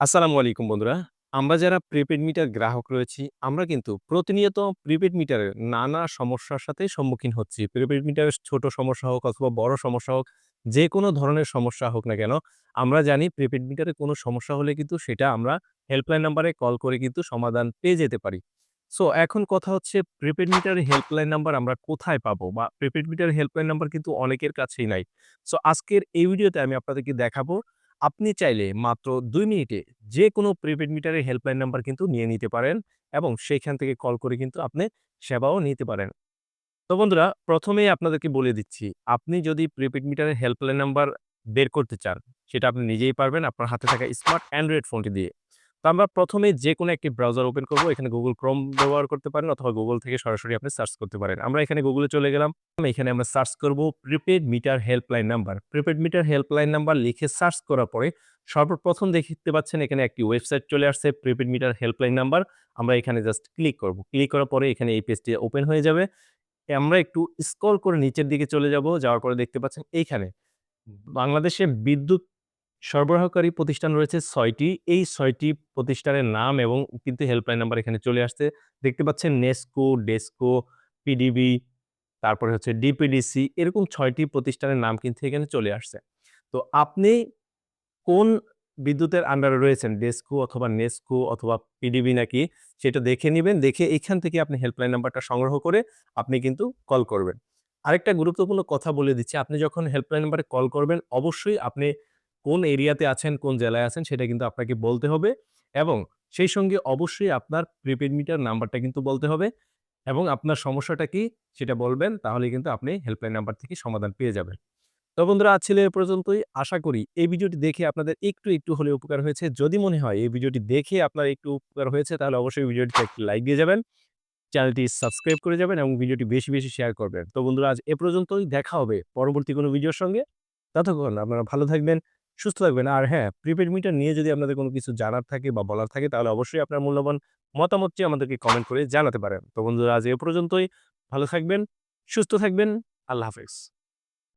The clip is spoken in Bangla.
আসসালামু আলাইকুম বন্ধুরা। আমরা যারা প্রিপেড মিটার গ্রাহক রয়েছি, আমরা কিন্তু প্রতিনিয়ত প্রিপেড মিটারের নানা সমস্যার সাথে সম্মুখীন হচ্ছি। প্রিপেড মিটারের ছোট সমস্যা হোক অথবা বড় সমস্যা হোক, যে কোনো ধরনের সমস্যা হোক না কেন, আমরা জানি প্রিপেড মিটারে কোনো সমস্যা হলে কিন্তু সেটা আমরা হেল্পলাইন নাম্বারে কল করে কিন্তু সমাধান পেয়ে যেতে পারি। সো এখন কথা হচ্ছে প্রিপেড মিটারের হেল্পলাইন নাম্বার আমরা কোথায় পাবো? বা প্রিপেড মিটারের হেল্পলাইন নাম্বার কিন্তু অনেকের কাছেই নাই। সো আজকের এই ভিডিওতে আমি আপনাদেরকে দেখাবো আপনি চাইলে মাত্র দুই মিনিটে যে কোনো প্রিপেড মিটারের হেল্পলাইন নাম্বার কিন্তু নিয়ে নিতে পারেন এবং সেইখান থেকে কল করে কিন্তু আপনি সেবাও নিতে পারেন। তো বন্ধুরা, প্রথমেই আপনাদেরকে বলে দিচ্ছি, আপনি যদি প্রিপেড মিটারের হেল্পলাইন নাম্বার বের করতে চান, সেটা আপনি নিজেই পারবেন আপনার হাতে থাকা স্মার্ট অ্যান্ড্রয়েড ফোনটি দিয়ে। আমরা প্রথমে যে কোনো একটি ব্রাউজার ওপেন করব। এখানে গুগল Chrome ব্যবহার করতে পারেন অথবা গুগল থেকে সরাসরি আপনি সার্চ করতে পারেন। আমরা এখানে গুগলে চলে গেলাম। এখানে আমরা সার্চ করব prepaid meter helpline number. Prepaid meter helpline number লিখে সার্চ করার পরে সর্বপ্রথম দেখতে পাচ্ছেন এখানে একটি ওয়েবসাইট চলে আসছে প্রিপেড মিটার হেল্পলাইন নাম্বার। আমরা এখানে জাস্ট ক্লিক করব। ক্লিক করার পরে এখানে এই পেজটি ওপেন হয়ে যাবে। আমরা একটু স্ক্রল করে নিচের দিকে চলে যাব। যাওয়ার পরে দেখতে পাচ্ছেন এইখানে বাংলাদেশে বিদ্যুৎ সরবরাহকারী প্রতিষ্ঠান রয়েছে ছয়টি এই ছয়টি প্রতিষ্ঠানের নাম এবং কিন্তু হেল্পলাইন নাম্বার এখানে চলে আসছে। দেখতে পাচ্ছেন নেসকো, ডেসকো, পিডিবি, তারপরে হচ্ছে ডিপিডিসি এরকম ছয়টি প্রতিষ্ঠানের নাম কিন্তু এখানে চলে আসছে। তো আপনি কোন বিদ্যুতের আন্ডারে রয়েছেন, ডেস্কো অথবা নেস্কো অথবা পিডিবি নাকি সেটা দেখে নেবেন দেখে এখান থেকে আপনি হেল্পলাইন নাম্বারটা সংগ্রহ করে আপনি কিন্তু কল করবেন। আরেকটা গুরুত্বপূর্ণ কথা বলে দিচ্ছি, আপনি যখন হেল্পলাইন নাম্বারে কল করবেন অবশ্যই আপনি কোন এরিয়াতে আছেন, কোন জেলায় আছেন সেটা কিন্তু আপনাকে বলতে হবে এবং সেই সঙ্গে অবশ্যই আপনার প্রিপেড মিটার নাম্বারটা কিন্তু বলতে হবে এবং আপনার সমস্যাটা কি সেটা বলবেন। তাহলে কিন্তু আপনি হেল্পলাইন নাম্বার থেকে সমাধান পেয়ে যাবেন। তো বন্ধুরা আজ ছিল এ পর্যন্তই। আশা করি এই ভিডিওটি দেখে আপনাদের একটু, একটু হলে উপকার হয়েছে। যদি মনে হয় এই ভিডিওটি দেখে আপনার একটু উপকার হয়েছে তাহলে অবশ্যই ভিডিওটিতে একটি লাইক দিয়ে যাবেন। চ্যানেলটি সাবস্ক্রাইব করে যাবেন এবং ভিডিওটি বেশি, বেশি শেয়ার করবেন। তো বন্ধুরা আজ এ পর্যন্তই। দেখা হবে পরবর্তী কোনো ভিডিওর সঙ্গে। ততক্ষণ আপনারা ভালো থাকবেন, সুস্থ থাকবেন। আর হ্যাঁ, প্রিপেড মিটার নিয়ে যদি আপনাদের কোনো কিছু জানার থাকে বা বলার থাকে তাহলে অবশ্যই আপনার মূল্যবান মতামতটি আমাদেরকে কমেন্ট করে জানাতে পারেন। তো বন্ধুরা আজ এ পর্যন্তই। ভালো থাকবেন, সুস্থ থাকবেন। আল্লাহ হাফেজ।